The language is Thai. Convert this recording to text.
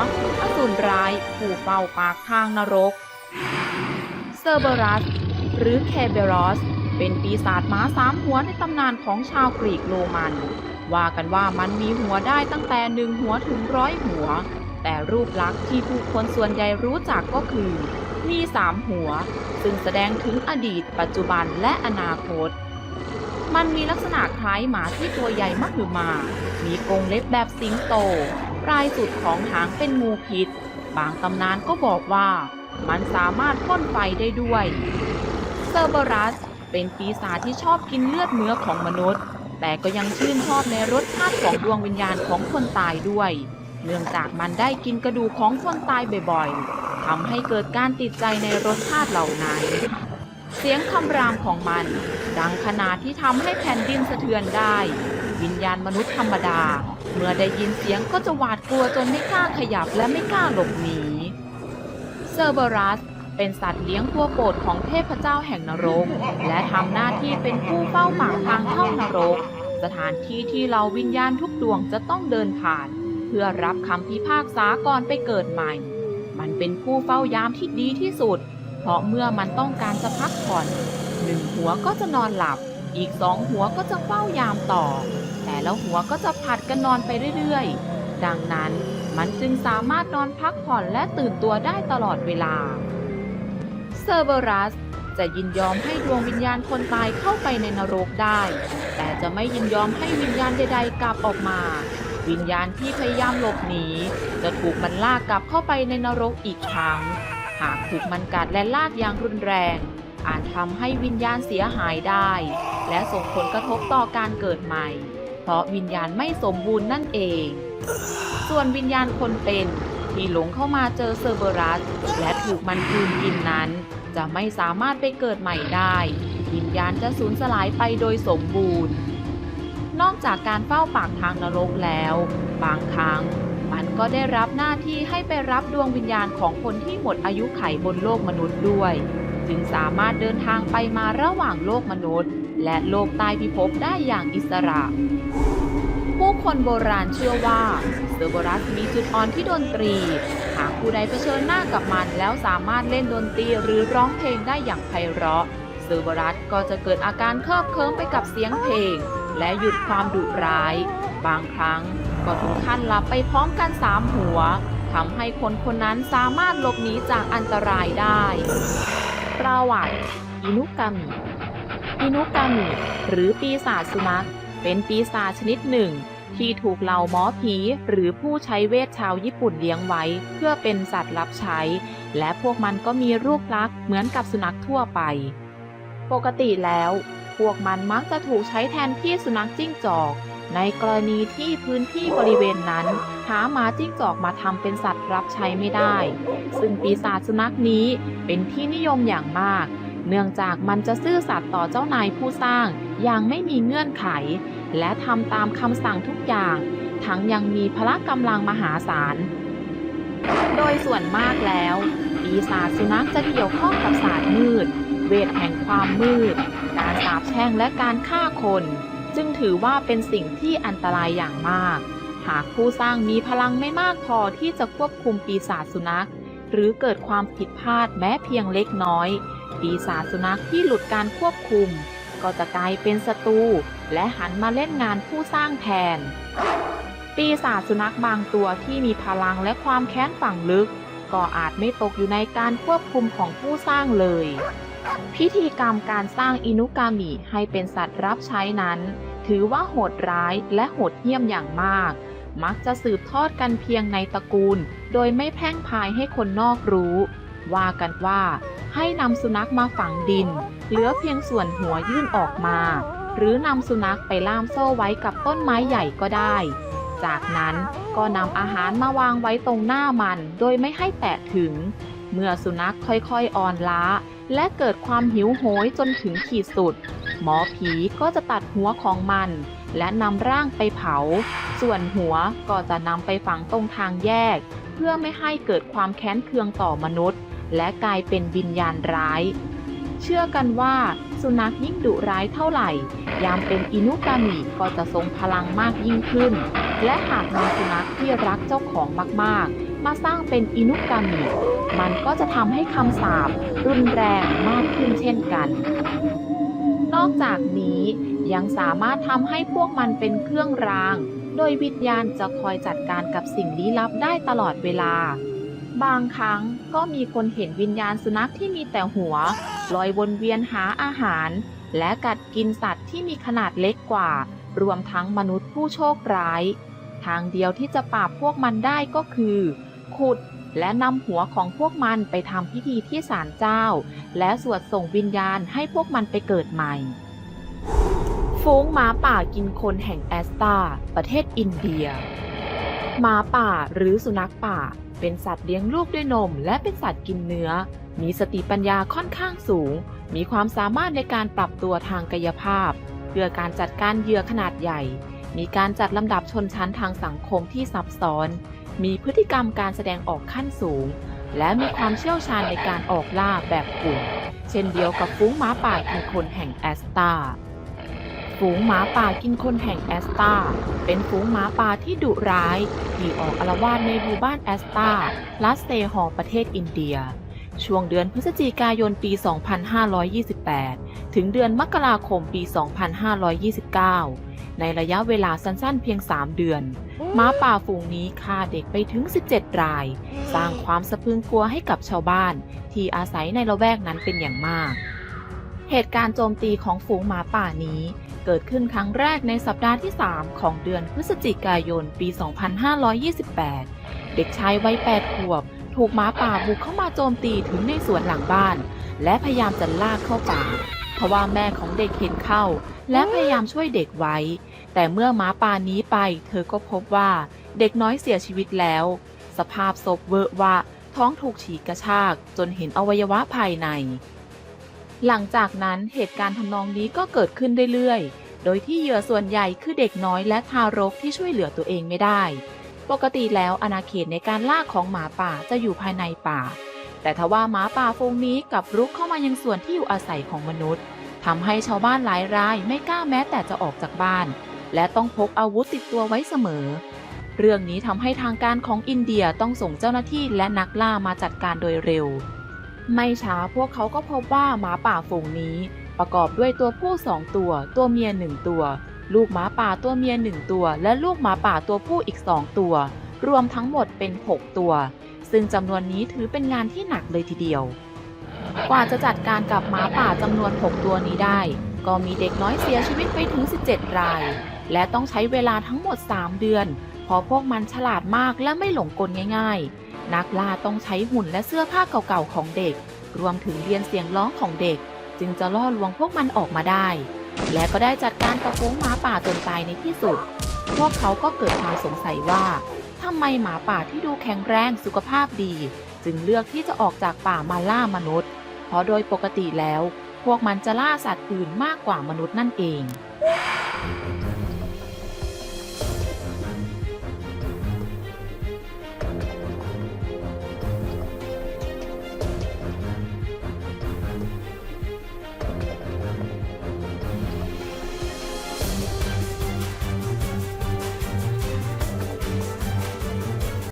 อสูรร้ายผู้เฝ้าปากทางนรก เซอร์เบรัส หรือเคเบรอส เป็นปีศาจม้าสามหัวในตำนานของชาวกรีกโรมัน ว่ากันว่ามันมีหัวได้ตั้งแต่หนึ่งหัวถึงร้อยหัว แต่รูปลักษณ์ที่ผู้คนส่วนใหญ่รู้จักก็คือ มีสามหัว ซึ่งแสดงถึงอดีต ปัจจุบันและอนาคตมันมีลักษณะคล้ายหมาที่ตัวใหญ่มากหรือมา มีกรงเล็บแบบสิงโต ปลายสุดของหางเป็นงูพิษ บางตำนานก็บอกว่ามันสามารถพ่นไฟได้ด้วย เซอร์เบรัสเป็นปีศาจที่ชอบกินเลือดเนื้อของมนุษย์ แต่ก็ยังชื่นชอบในรสชาติของดวงวิญญาณของคนตายด้วย เนื่องจากมันได้กินกระดูกของคนตายบ่อยๆทำให้เกิดการติดใจในรสชาติเหล่านั้นเสียงคำรามของมัน ดังขนาดที่ทำให้แผ่นดินสะเทือนได้ วิญญาณมนุษย์ธรรมดา เมื่อได้ยินเสียงก็จะหวาดกลัวจนไม่กล้าขยับและไม่กล้าหลบหนีเซอร์เบรัสเป็นสัตว์เลี้ยงตัวโปรดของเทพเจ้าแห่งนรก และทำหน้าที่เป็นผู้เฝ้าปากทางเข้านรก สถานที่ที่เราวิญญาณทุกดวงจะต้องเดินผ่าน เพื่อรับคำพิพากษาก่อนไปเกิดใหม่ มันเป็นผู้เฝ้ายามที่ดีที่สุด เพราะเมื่อมันต้องการจะพักผ่อนหนึ่งหัวก็จะนอนหลับ อีกสองหัวก็จะเฝ้ายามต่อ แต่ละหัวก็จะผัดกันนอนไปเรื่อยๆ ดังนั้นมันจึงสามารถนอนพักผ่อนและตื่นตัวได้ตลอดเวลา เซอร์เบรัสจะยินยอมให้ดวงวิญญาณคนตายเข้าไปในนรกได้ แต่จะไม่ยินยอมให้วิญญาณใดๆกลับออกมา วิญญาณที่พยายามหลบหนี จะถูกมันลากกลับเข้าไปในนรกอีกครั้ง หากถูกมันกัดและลากอย่างรุนแรง อาจทำให้วิญญาณเสียหายได้ และส่งผลกระทบต่อการเกิดใหม่ ราะวิญญาณไม่สมบูรณ์นั่นเอง ส่วนวิญญาณคนเป็นที่หลงเข้ามาเจอเซอร์เบรัส และถูกมันกืนกินนั้น จะไม่สามารถไปเกิดใหม่ได้ วิญญาณจะสูญสลายไปโดยสมบูรณ์ นอกจากการเฝ้าปากทางนรกแล้ว บางครั้ง มันก็ได้รับหน้าที่ให้ไปรับดวงวิญญาณของคนที่หมดอายุไขบนโลกมนุษย์ด้วย จึงสามารถเดินทางไปมาระหว่างโลกมนุษย์ และโลกใต้พิภพได้อย่างอิสระ ผู้คนโบราณเชื่อว่าเซอร์โบรัสมีจุดอ่อนที่ดนตรี หากผู้ใดเผชิญหน้ากับมันแล้วสามารถเล่นดนตรีหรือร้องเพลงได้อย่างไพเราะเซอร์โบรัสก็จะเกิดอาการเคลิบเคลิ้มไปกับเสียงเพลง และหยุดความดุร้าย บางครั้ง ก็ถึงขั้นหลับไปพร้อมกันสามหัวทำให้คนคนนั้นสามารถหลบหนีจากอันตรายได้ ประวัติอินุกามิอินุกามิหรือปีศาจสุนัข เป็นปีศาจชนิดหนึ่ง ที่ถูกเหล่าหมอผี หรือผู้ใช้เวทชาวญี่ปุ่นเลี้ยงไว้ เพื่อเป็นสัตว์รับใช้ และพวกมันก็มีรูปลักษณ์เหมือนกับสุนัขทั่วไป ปกติแล้ว พวกมันมักจะถูกใช้แทนที่สุนัขจิ้งจอก ในกรณีที่พื้นที่บริเวณนั้น หาหมาจิ้งจอกมาทำเป็นสัตว์รับใช้ไม่ได้ ซึ่งปีศาจสุนัขนี้เป็นที่นิยมอย่างมาก เนื่องจากมันจะซื่อสัตย์ต่อเจ้านายผู้สร้างอย่างไม่มีเงื่อนไข และทำตามคำสั่งทุกอย่าง ทั้งยังมีพละกำลังมหาศาล โดยส่วนมากแล้ว ปีศาจสุนัขจะเกี่ยวข้องกับศาสตร์มืด เวทแห่งความมืด การสาปแช่งและการฆ่าคน จึงถือว่าเป็นสิ่งที่อันตรายอย่างมาก หากผู้สร้างมีพลังไม่มากพอที่จะควบคุมปีศาจสุนัข หรือเกิดความผิดพลาดแม้เพียงเล็กน้อย ปีศาจสุนัขที่หลุดการควบคุม ก็จะกลายเป็นศัตรูและหันมาเล่นงานผู้สร้างแทน ปีศาจสุนัขบางตัวที่มีพลังและความแค้นฝังลึก ก็อาจไม่ตกอยู่ในการควบคุมของผู้สร้างเลย พิธีกรรมการสร้างอินุกามิให้เป็นสัตว์รับใช้นั้น ถือว่าโหดร้ายและโหดเหี้ยมอย่างมาก มักจะสืบทอดกันเพียงในตระกูล โดยไม่แพร่งพายให้คนนอกรู้ ว่ากันว่าให้นำสุนัขมาฝังดิน เหลือเพียงส่วนหัวยื่นออกมา หรือนำสุนัขไปล่ามโซ่ไว้กับต้นไม้ใหญ่ก็ได้ จากนั้นก็นำอาหารมาวางไว้ตรงหน้ามัน โดยไม่ให้แตะถึง เมื่อสุนัขค่อยๆอ่อนล้า และเกิดความหิวโหยจนถึงขีดสุด หมอผีก็จะตัดหัวของมัน และนำร่างไปเผา ส่วนหัวก็จะนำไปฝังตรงทางแยก เพื่อไม่ให้เกิดความแค้นเคืองต่อมนุษย์ และกลายเป็นวิญญาณร้าย เชื่อกันว่าสุนัขยิ่งดุร้ายเท่าไหร่ ยามเป็นอินุกามิก็จะทรงพลังมากยิ่งขึ้น และหากมีสุนัขที่รักเจ้าของมากๆ มาสร้างเป็นอินุกามิมันก็จะทำให้คำสาปรุนแรงมากขึ้นเช่นกัน นอกจากนี้ยังสามารถทำให้พวกมันเป็นเครื่องราง โดยวิญญาณจะคอยจัดการกับสิ่งลี้ลับได้ตลอดเวลา บางครั้งก็มีคนเห็นวิญญาณสุนัขที่มีแต่หัว ลอยวนเวียนหาอาหาร และกัดกินสัตว์ที่มีขนาดเล็กกว่า รวมทั้งมนุษย์ผู้โชคร้าย ทางเดียวที่จะปราบพวกมันได้ก็คือ ขุด และนำหัวของพวกมันไปทำพิธีที่ศาลเจ้า และสวดส่งวิญญาณให้พวกมันไปเกิดใหม่ ฝูงหมาป่ากินคนแห่งแอสตาประเทศอินเดีย หมาป่าหรือสุนัขป่า เป็นสัตว์เลี้ยงลูกด้วยนม และเป็นสัตว์กินเนื้อ มีสติปัญญาค่อนข้างสูง มีความสามารถในการปรับตัวทางกายภาพ เพื่อการจัดการเหยื่อขนาดใหญ่มีการจัดลำดับชนชั้นทางสังคมที่ซับซ้อน มีพฤติกรรมการแสดงออกขั้นสูง และมีความเชี่ยวชาญในการออกล่าแบบกลุ่ม เช่นเดียวกับฝูงหมาป่ากินคนแห่งแอสตาฝูงหมาป่ากินคนแห่งแอสตาเป็นฝูงหมาป่าที่ดุร้ายที่ออกอาละวาดในหมู่บ้านแอสตาลัสเตฮอร์ประเทศอินเดีย ช่วงเดือนพฤศจิกายนปี 2528 ถึงเดือนมกราคมปี 2529 ในระยะเวลาสั้นๆเพียง 3 เดือนหมาป่าฝูงนี้ฆ่าเด็กไปถึง 17 ราย สร้างความสะพรึงกลัวให้กับชาวบ้าน ที่อาศัยในละแวกนั้นเป็นอย่างมาก เหตุการณ์โจมตีของฝูงหมาป่านี้ เกิดขึ้นครั้งแรกในสัปดาห์ที่ 3 ของเดือนพฤศจิกายนปี 2528 เด็กชายวัย 8 ขวบ ถูกหมาป่าบุกเข้ามาโจมตีถึงในสวนหลังบ้าน และพยายามจะลากเข้าป่า เพราะว่าแม่ของเด็กเห็นเข้า และพยายามช่วยเด็กไว้ แต่เมื่อหมาป่านี้ไป เธอก็พบว่าเด็กน้อยเสียชีวิตแล้ว สภาพศพเวอะวะ ท้องถูกฉีกกระชากจนเห็นอวัยวะภายใน หลังจากนั้นเหตุการณ์ทำนองนี้ก็เกิดขึ้นเรื่อยๆ โดยที่เหยื่อส่วนใหญ่คือเด็กน้อยและทารกที่ช่วยเหลือตัวเองไม่ได้ ปกติแล้วอาณาเขตในการล่าของหมาป่าจะอยู่ภายในป่า แต่ทว่าหมาป่าฝูงนี้กลับรุกเข้ามายังส่วนที่อยู่อาศัยของมนุษย์ทำให้ชาวบ้านหลายรายไม่กล้าแม้แต่จะออกจากบ้าน และต้องพกอาวุธติดตัวไว้เสมอ เรื่องนี้ทำให้ทางการของอินเดียต้องส่งเจ้าหน้าที่และนักล่ามาจัดการโดยเร็ว ไม่ช้าพวกเขาก็พบว่าหมาป่าฝูงนี้ ประกอบด้วยตัวผู้สองตัว ตัวเมียหนึ่งตัว ลูกหมาป่าตัวเมียหนึ่งตัว และลูกหมาป่าตัวผู้อีกสองตัว รวมทั้งหมดเป็น 6 ตัว ซึ่งจำนวนนี้ถือเป็นงานที่หนักเลยทีเดียว กว่าจะจัดการกับหมาป่าจำนวน 6 ตัวนี้ได้ ก็มีเด็กน้อยเสียชีวิตไปถึง 17 ราย และต้องใช้เวลาทั้งหมด 3 เดือน เพราะพวกมันฉลาดมากและไม่หลงกลง่าย ๆ นักล่าต้องใช้หุ่นและเสื้อผ้าเก่าๆของเด็ก รวมถึงเรียนเสียงร้องของเด็ก จึงจะล่อลวงพวกมันออกมาได้ และก็ได้จัดการกับฝูงหมาป่าจนตายในที่สุด พวกเขาก็เกิดความสงสัยว่าทำไมหมาป่าที่ดูแข็งแรงสุขภาพดี จึงเลือกที่จะออกจากป่ามาล่ามนุษย์ เพราะโดยปกติแล้ว พวกมันจะล่าสัตว์อื่นมากกว่ามนุษย์นั่นเอง